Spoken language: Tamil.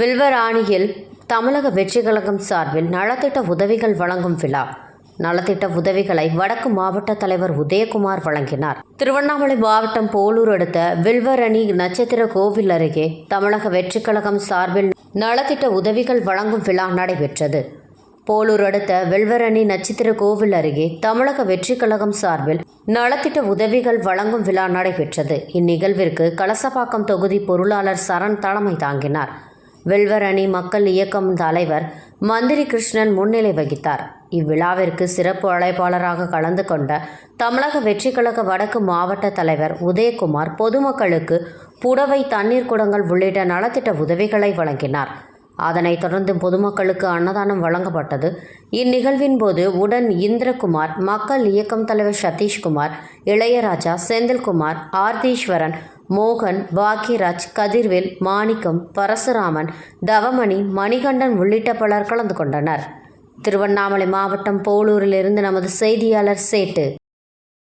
வில்வராணியில் தமிழக வெற்றி கழகம் சார்பில் நலத்திட்ட உதவிகள் வழங்கும் விழா. நலத்திட்ட உதவிகளை வடக்கு மாவட்ட தலைவர் உதயகுமார் வழங்கினார். திருவண்ணாமலை மாவட்டம் போலூர் அடுத்த வில்வரணி நட்சத்திர கோவில் அருகே தமிழக வெற்றி கழகம் சார்பில் நலத்திட்ட உதவிகள் வழங்கும் விழா நடைபெற்றது. போலூர் அடுத்த வெல்வரணி நட்சத்திர கோவில் அருகே தமிழக வெற்றி கழகம் சார்பில் நலத்திட்ட உதவிகள் வழங்கும் விழா நடைபெற்றது. இந்நிகழ்விற்கு கலசப்பாக்கம் தொகுதி பொருளாளர் சரண் தலைமை தாங்கினார். வெல்வரணி மக்கள் இயக்கம் தலைவர் மந்திரி கிருஷ்ணன் முன்னிலை வகித்தார். இவ்விழாவிற்கு சிறப்பு அழைப்பாளராக கலந்து கொண்ட தமிழக வெற்றி கழக வடக்கு மாவட்ட தலைவர் உதயகுமார் பொதுமக்களுக்கு புடவை தண்ணீர் குடங்கள் உள்ளிட்ட நலத்திட்ட உதவிகளை வழங்கினார். அதனைத் தொடர்ந்து பொதுமக்களுக்கு அன்னதானம் வழங்கப்பட்டது. இந்நிகழ்வின் போது உடன் இந்திரகுமார் மக்கள் இயக்கம் தலைவர் சதீஷ்குமார் இளையராஜா செந்தில்குமார் ஆர்தீஸ்வரன் மோகன் பாக்யராஜ் கதிர்வேல் மாணிக்கம் பரசுராமன் தவமணி மணிகண்டன் உள்ளிட்ட பலர் கலந்து கொண்டனர். திருவண்ணாமலை மாவட்டம் போலூரிலிருந்து நமது செய்தியாளர் சேட்டு.